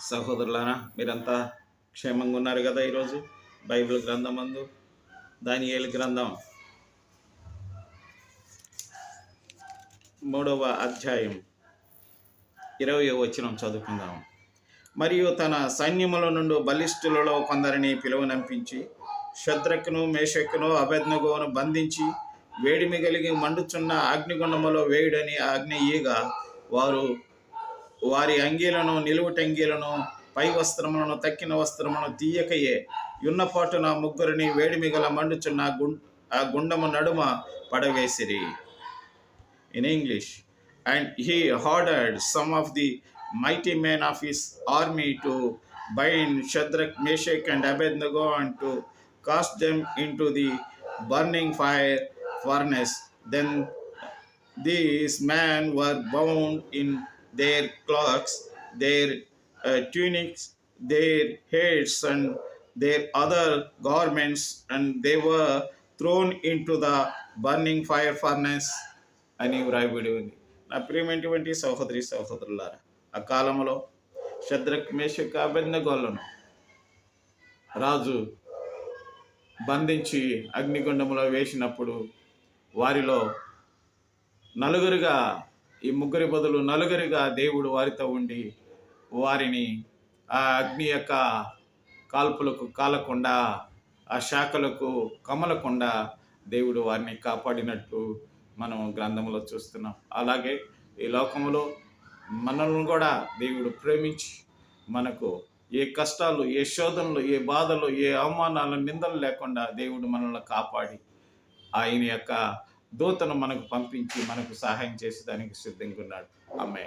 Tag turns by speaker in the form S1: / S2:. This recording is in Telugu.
S1: సహోదరులారా మీరంతా క్షేమంగా ఉన్నారు కదా ఈరోజు? బైబిల్ గ్రంథం అందు దానియేలు గ్రంథం. మూడవ అధ్యాయం ఇరవై వచనం చదువుకుందాం. మరియు తన సైన్యముల నుండి బలిష్ఠులలో కొందరిని పిలువనంపించి శత్రకును మేషక్కును అభజ్ఞగోను బంధించి వేడిమి కలిగి మండుచున్న అగ్నిగుండములో వేయుడని ఆజ్ఞ వారు వారి అంగీలను నిలువుటంగీలను పై వస్త్రములను తక్కిన వస్త్రమును తీయకయే. యున్నపాటు నా ముగ్గురిని వేడిమిగల మండుచున్న గుం ఆ గుండము నడుమ పడవేసిరి. In English and he ordered some of the mighty men of his army to bind Shadrach Meshach and Abednego and to cast them into the burning fire furnace then these man were bound in their cloaks, their uh, tunics, their heads, and their other garments, and they were thrown into the burning fire furnace. అని వ్రాయబడి ఉంది నా ప్రియమైనటువంటి సహోదరి సహోదరులారా ఆ కాలంలో శద్రక్ మేషక్ అభ్యర్థగోళ్ళను రాజు బంధించి అగ్నిగుండంలో వేసినప్పుడు వారిలో నలుగురుగా ఈ ముగ్గురి బదులు నలుగురిగా దేవుడు వారితో ఉండి వారిని ఆ అగ్ని యొక్క కాల్పులకు కాలకుండా ఆ శాఖలకు కమలకుండా దేవుడు వారిని కాపాడినట్టు మనం గ్రంథంలో చూస్తున్నాం. అలాగే ఈ లోకంలో మనల్ని కూడా దేవుడు ప్రేమించి మనకు ఏ కష్టాలు ఏ శోధనలు ఏ బాధలు ఏ అవమానాలు నిందలు లేకుండా దేవుడు మనల్ని కాపాడి ఆయన యొక్క దూతను మనకు పంపించి మనకు సహాయం చేసేదానికి సిద్ధంగా ఉన్నాడు. ఆమె